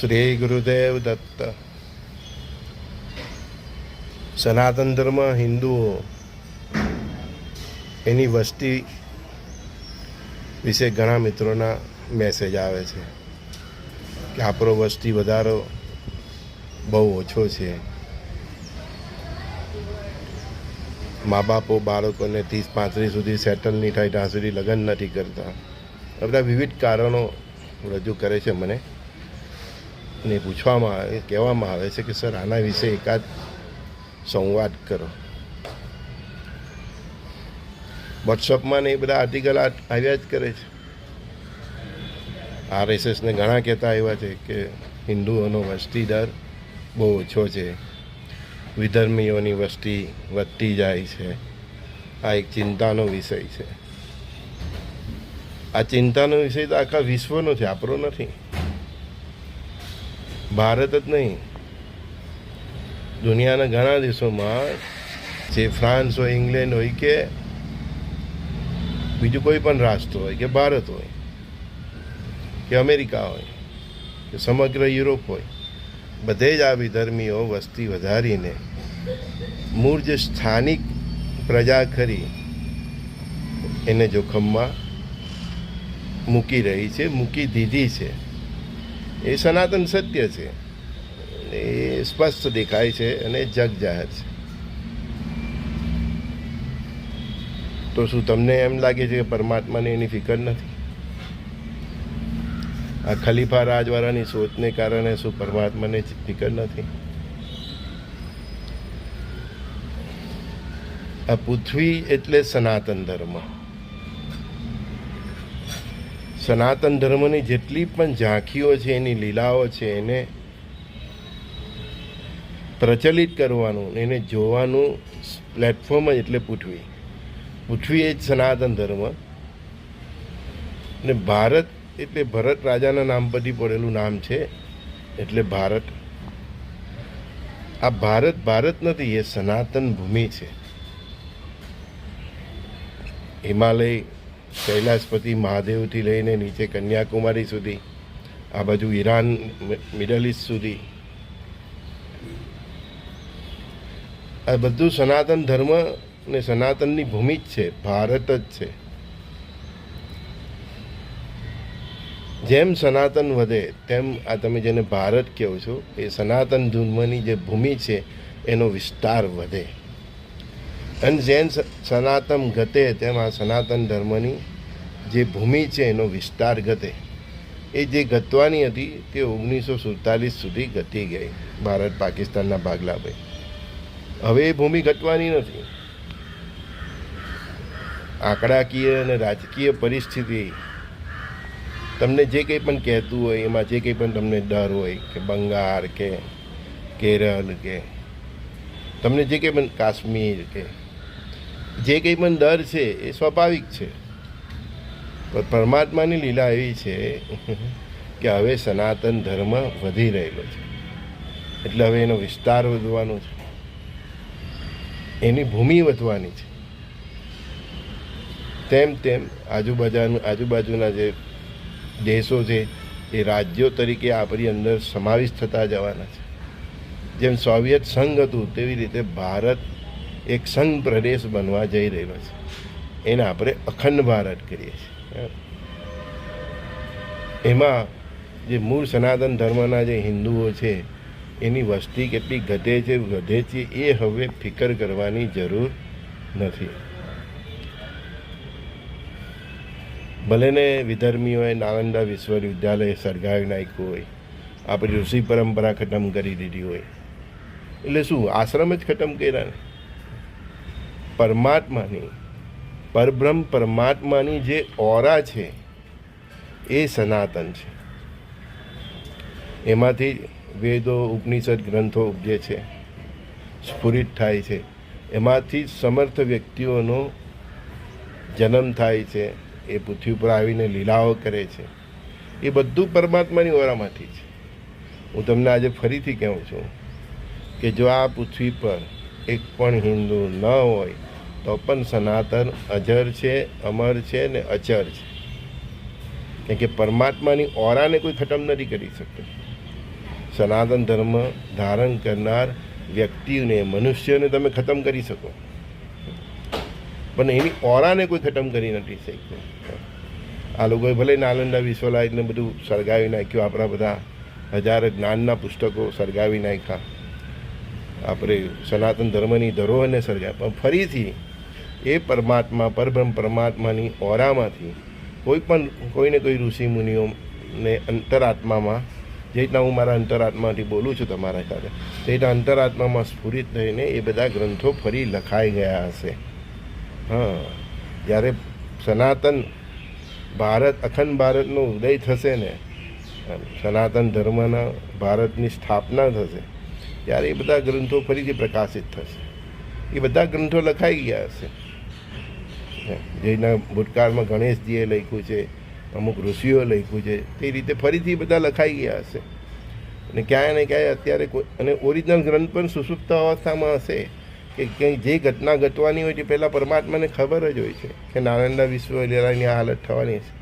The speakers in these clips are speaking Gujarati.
શ્રી ગુરુદેવ દત્ત સનાતન ધર્મ હિન્દુઓ એની વસ્તી વિશે ઘણા મિત્રોના મેસેજ આવે છે કે આપણો વસ્તી વધારો બહુ ઓછો છે. મા બાપો બાળકોને ત્રીસ, પાંત્રીસ સુધી સેટલ નહીં થાય, ત્યાં સુધી લગ્ન નથી કરતા. આ બધા વિવિધ કારણો રજૂ કરે છે મને. ને પૂછવામાં આવે, કહેવામાં આવે છે કે, સર, આના વિશે એકાદ સંવાદ કરો. વોટ્સઅપમાં ને એ બધા આર્ટિકલ આવ્યા જ કરે છે. આરએસએસને ઘણા કહેતા આવ્યા છે કે, હિન્દુઓનો વસ્તી દર બહુ ઓછો છે. વિધર્મીઓની વસ્તી વધતી જાય છે. આ એક ચિંતાનો વિષય છે. આ ચિંતાનો વિષય તો આખા વિશ્વનો છે, આપણો નથી. ભારત જ નહીં. દુનિયાના ઘણા દેશોમાં, જે ફ્રાન્સ હોય, ઇંગ્લેન્ડ હોય કે બીજું કોઈ પણ રાષ્ટ્ર હોય, કે ભારત હોય, કે અમેરિકા હોય, કે સમગ્ર યુરોપ હોય, બધે જ આ વિધર્મીઓ વસ્તી વધારીને, મૂળ જે સ્થાનિક પ્રજા ખરી, એને જોખમમાં મૂકી રહી છે, મૂકી દીધી છે. એ સનાતન સત્ય છે. એ સ્પષ્ટ દેખાય છે અને જગ જાહેર છે. તો શું તમને એમ લાગે છે કે પરમાત્માને એની ફિકર નથી? આ ખલીફા રાજવાળાની સોચને કારણે શું પરમાત્માને ફિકર નથી? આ પૃથ્વી એટલે સનાતન ધર્મ. સનાતન ધર્મની જેટલી પણ ઝાંખીઓ છે, એની લીલાઓ છે, એને પ્રચલિત કરવાનું, એને જોવાનું પ્લેટફોર્મ જ એટલે પૃથ્વી પૃથ્વી એ જ સનાતન ધર્મ. ને ભારત એટલે ભરત રાજાના નામ પરથી પડેલું નામ છે, એટલે ભારત. આ ભારત ભારત નથી, એ સનાતન ભૂમિ છે. હિમાલય કૈલાસપતિ મહાદેવથી લઈને નીચે કન્યાકુમારી સુધી, આ બાજુ ઈરાન મિડલ ઇસ્ટ સુધી. આ બધું સનાતન ધર્મ ને સનાતનની ભૂમિ જ છે, ભારત જ છે. જેમ સનાતન વધે, તેમ આ તમે જેને ભારત કહો છો, એ સનાતન ધર્મની જે ભૂમિ છે, એનો વિસ્તાર વધે. અને જેમ સનાતન ગતે તેમાં સનાતન ધર્મની જે ભૂમિ છે એનો વિસ્તાર ગતે. એ જે ગતવાની હતી તે ઓગણીસો સુડતાલીસ સુધી ગતી ગઈ ભારત પાકિસ્તાનના ભાગલા ભાઈ હવે એ ભૂમિ ઘટવાની નથી. આંકડાકીય અને રાજકીય પરિસ્થિતિ તમને જે કંઈ પણ કહેતું હોય, એમાં જે કંઈ પણ તમને ડર હોય કે બંગાળ કે કેરળ કે, તમને જે કંઈ પણ કાશ્મીર કે જે કંઈ પણ ડર છે એ સ્વાભાવિક છે. પણ પરમાત્માની લીલા એવી છે કે હવે સનાતન ધર્મ વધી રહેલો છે. એટલે હવે એનો વિસ્તાર વધવાનો છે. એની ભૂમિ વધવાની છે. તેમ તેમ આજુબાજુ આજુબાજુના જે દેશો છે એ રાજ્યો તરીકે આપણી અંદર સમાવિષ્ટ થતા જવાના છે. જેમ સોવિયત સંઘ હતું, તેવી રીતે ભારત એક સંઘ પ્રદેશ બનવા જઈ રહ્યો છે. એને આપણે અખંડ ભારત કરીએ છીએ. એમાં જે મૂળ સનાતન ધર્મના જે હિન્દુઓ છે, એની વસ્તી કેટલી ઘટે છે, વધે છે, એ હવે ફિકર કરવાની જરૂર નથી. ભલે ને વિધર્મીઓએ નાલંદા વિશ્વવિદ્યાલય સળગાવી નાખ્યું હોય, આપણી ઋષિ પરંપરા ખતમ કરી દીધી હોય. એટલે શું, આશ્રમ જ ખતમ કર્યા પરમાત્માની, પરબ્રહ્મ પરમાત્માની જે ઓરા છે, એ સનાતન છે. એમાંથી વેદો, ઉપનિષદ, ગ્રંથો ઉપજે છે, સ્ફુરિત થાય છે. એમાંથી સમર્થ વ્યક્તિઓનો જન્મ થાય છે, એ પૃથ્વી પર આવીને લીલાઓ કરે છે. એ બધું પરમાત્માની ઓરામાંથી છે. હું તમને આજે ફરીથી કહું છું કે જો આ પૃથ્વી પર એક પણ હિન્દુ ન હોય તો પણ સનાતન અજર છે, અમર છે ને અચર છે. કેમ કે પરમાત્માની ઓરાને કોઈ ખતમ નથી કરી શકતો. સનાતન ધર્મ ધારણ કરનાર વ્યક્તિને, મનુષ્યને તમે ખતમ કરી શકો. પણ એની ઓરાને કોઈ ખતમ કરી નથી શકતું. આ લોકોએ ભલે નાલંદા વિશ્વલાયને બધું સળગાવી નાખ્યું, આપણા બધા હજાર જ્ઞાનના પુસ્તકો સળગાવી નાખ્યા. આપણે સનાતન ધર્મની ધરોહરને સળગાવી પણ ફરીથી એ પરમાત્મા, પરબ્રહ્મ પરમાત્માની ઓરામાંથી કોઈ પણ, કોઈને કોઈ ઋષિ મુનિઓને અંતરાત્મામાં, જે રીતના હું મારા અંતરાત્માથી બોલું છું તમારા સાથે, તે રીતના અંતરાત્મામાં સ્ફુરિત થઈને એ બધા ગ્રંથો ફરી લખાઈ ગયા હશે. હા. જ્યારે સનાતન ભારત, અખંડ ભારતનો ઉદય થશે ને સનાતન ધર્મના ભારતની સ્થાપના થશે, ત્યારે એ બધા ગ્રંથો ફરીથી પ્રકાશિત થશે. એ બધા ગ્રંથો લખાઈ ગયા હશે. જેના ભૂતકાળમાં ગણેશજીએ લખ્યું છે, અમુક ઋષિઓ લખ્યું છે, તે રીતે ફરીથી બધા લખાઈ ગયા હશે. અને ક્યાંય ને ક્યાંય અત્યારે કોઈ, અને ઓરિજિનલ ગ્રંથ પણ સુસુપ્ત અવસ્થામાં હશે કે ક્યાંય જે ઘટના ઘટવાની હોય તે પહેલાં પરમાત્માને ખબર જ હોય છે કે નાલંદા વિશ્વવિદ્યાલયની આ હાલત થવાની છે.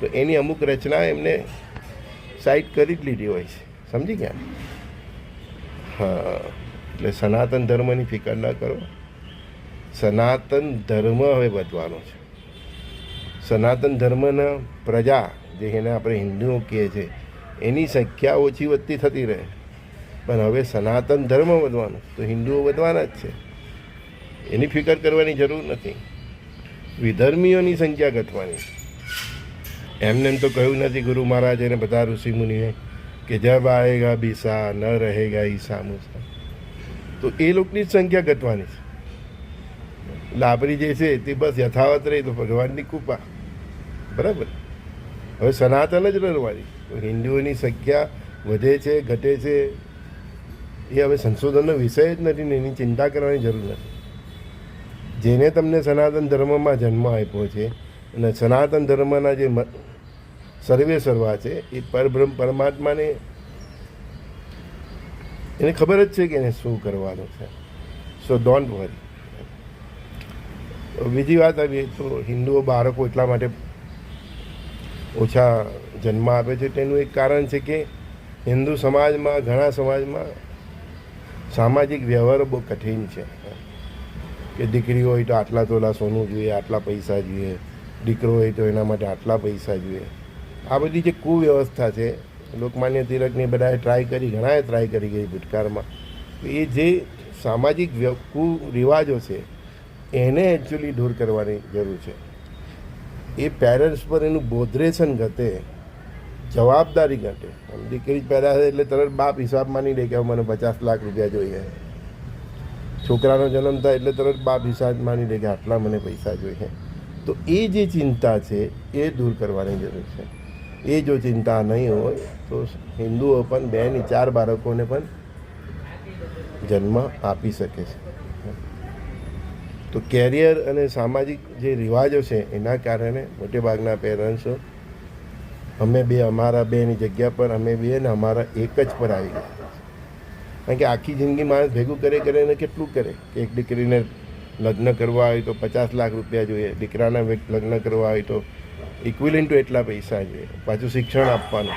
તો એની અમુક રચના એમને સાઇટ કરી જ લીધી હોય છે. સમજી ગયા? હા, એટલે સનાતન ધર્મની ફિકર ન કરો. સનાતન ધર્મ હવે વધવાનો છે. સનાતન ધર્મના પ્રજા જે એને આપણે હિન્દુઓ કહીએ છીએ એની સંખ્યા ઓછી વધતી થતી રહે. પણ હવે સનાતન ધર્મ વધવાનો, તો હિન્દુઓ વધવાના જ છે. એની ફિકર કરવાની જરૂર નથી. વિધર્મીઓની સંખ્યા ઘટવાની. એમને એમ તો કહ્યું નથી ગુરુ મહારાજ અને બધા ઋષિ મુનિએ કે જબ આએગા બીસા ન રહેગા ઈસા મુસા. તો એ લોકોની સંખ્યા ઘટવાની છે. આપણી જે છે તે બસ યથાવત રહી તો ભગવાનની કૃપા. બરાબર? હવે સનાતન જ રહેવાની તો હિન્દુઓની સંખ્યા વધે છે, ઘટે છે, એ હવે સંશોધનનો વિષય જ નથી ને એની ચિંતા કરવાની જરૂર નથી. જેને તમને સનાતન ધર્મમાં જન્મ આપ્યો છે અને સનાતન ધર્મના જે સર્વે સર્વા છે, એ પરબ્રહ્મ પરમાત્માને એને ખબર જ છે કે એને શું કરવાનું છે. સો ડોન્ટ વરી બીજી વાત આવી, તો હિન્દુઓ બાળકો એટલા માટે ઓછા જન્મ આપે છે. તેનું એક કારણ છે કે હિન્દુ સમાજમાં, ઘણા સમાજમાં સામાજિક વ્યવહારો બહુ કઠિન છે. કે દીકરી હોય તો આટલા તોલા સોનું જોઈએ, આટલા પૈસા જોઈએ, દીકરો હોય તો એના માટે આટલા પૈસા જોઈએ. આ બધી જે કુવ્યવસ્થા છે, લોકમાન્ય તિલકને બધાએ ટ્રાય કરી, ઘણાએ ટ્રાય કરી ગઈ ભૂતકાળમાં. એ જે સામાજિક કુરિવાજો છે એને એકચ્યુઅલી દૂર કરવાની જરૂર છે. એ પેરેન્ટ્સ પર એનું બોધરેશન ઘટે, જવાબદારી ઘટે. દીકરી પેદા થાય એટલે તરત બાપ હિસાબ માની લે કે મને પચાસ લાખ રૂપિયા જોઈએ. છોકરાનો જન્મ થાય એટલે તરત બાપ હિસાબ માની લે કે આટલા મને પૈસા જોઈએ. તો એ જે ચિંતા છે એ દૂર કરવાની જરૂર છે. એ જો ચિંતા નહીં હોય, તો હિન્દુઓ પણ બે ની ચાર બાળકોને પણ જન્મ આપી શકે છે. તો કેરિયર અને સામાજિક જે રિવાજો છે, એના કારણે મોટે ભાગના પેરેન્ટ્સો અમે બે, અમારા બેની જગ્યા પર અમે બે ને અમારા એક જ પર આવી ગયા. કારણ કે આખી જિંદગી માણસ ભેગું કરે કરે ને કેટલું કરે? કે એક દીકરીને લગ્ન કરવા હોય તો પચાસ લાખ રૂપિયા જોઈએ, દીકરાના લગ્ન કરવા હોય તો ઇક્વિલિન ટુ એટલા પૈસા જોઈએ, પાછું શિક્ષણ આપવાનું.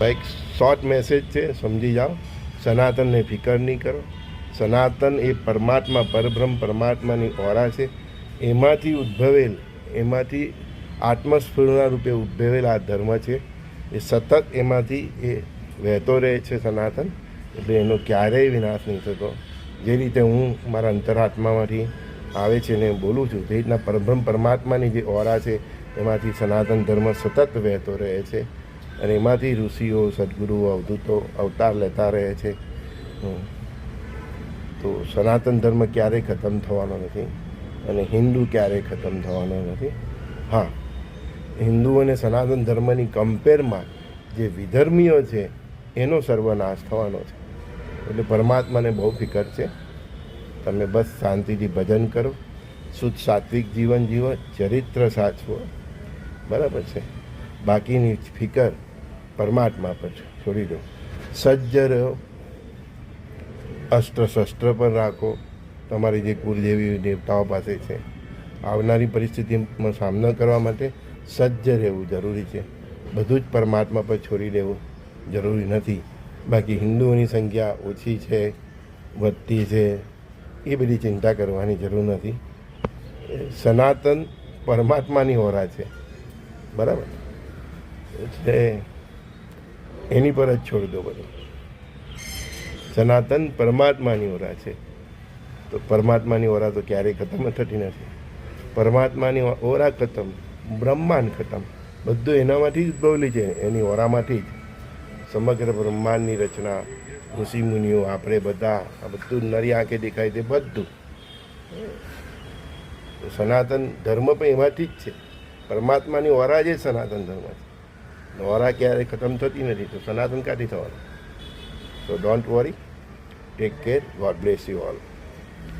એક શોર્ટ મેસેજ છે, સમજી જાઓ. સનાતનને ફિકર નહીં કરો. સનાતન એ પરમાત્મા, પરબ્રહ્મ પરમાત્માની ઓરા છે. એમાંથી ઉદ્ભવેલ, એમાંથી આત્મસ્ફૂર્ણા રૂપે ઉદ્ભવેલ આ ધર્મ છે. એ સતત એમાંથી એ વહેતો રહે છે સનાતન, એટલે એનો ક્યારેય વિનાશ નહીં થતો. જે રીતે હું મારા અંતરાત્મામાંથી આવે છે ને બોલું છું, તે રીતના પરબ્રહ્મ પરમાત્માની જે ઓરા છે, એમાંથી સનાતન ધર્મ સતત વહેતો રહે છે. અને એમાંથી ઋષિઓ, સદગુરુઓ, અવધૂતો, અવતાર લેતા રહે છે. હમ. તો સનાતન ધર્મ ક્યારેય ખતમ થવાનો નથી અને હિન્દુ ક્યારેય ખતમ થવાનો નથી. હા, હિન્દુ અને સનાતન ધર્મની કમ્પેરમાં જે વિધર્મીઓ છે, એનો સર્વનાશ થવાનો છે. એટલે પરમાત્માને બહુ ફિકર છે. તમે બસ શાંતિથી ભજન કરો, શુદ્ધ સાત્વિક જીવન જીવો, ચરિત્ર સાચવો. બરાબર છે. બાકીની ફિકર પરમાત્મા પર છોડી દો. સજ્જ રહો. અસ્ત્ર શસ્ત્ર પણ રાખો. તમારી જે કુળદેવી દેવતાઓ પાસે છે. આવનારી પરિસ્થિતિમાં સામનો કરવા માટે સજ્જ રહેવું જરૂરી છે. બધું જ પરમાત્મા પર છોડી દેવું જરૂરી નથી. બાકી હિન્દુઓની સંખ્યા ઓછી છે, વધતી છે, એ બધી ચિંતા કરવાની જરૂર નથી. સનાતન પરમાત્માની હોરા છે. બરાબર? એટલે એની પર જ છોડી દો બધું. સનાતન પરમાત્માની ઓરા છે. તો પરમાત્માની ઓરા તો ક્યારેય ખતમ થતી નથી. પરમાત્માની ઓરા ખતમ, બ્રહ્માંડ ખતમ. બધું એનામાંથી જ ઉદ્ભવેલી છે, એની ઓરામાંથી જ. સમગ્ર બ્રહ્માંડની રચના ઋષિ મુનિઓ આપણે બધા, આ બધું નરી આંખે દેખાય તે બધું. સનાતન ધર્મ પણ એમાંથી જ છે. પરમાત્માની ઓરા જ સનાતન ધર્મ છે. ઓરા ક્યારેય ખતમ થતી નથી, તો સનાતન ક્યાંથી થવાનું? So don't worry Take care. God bless you all.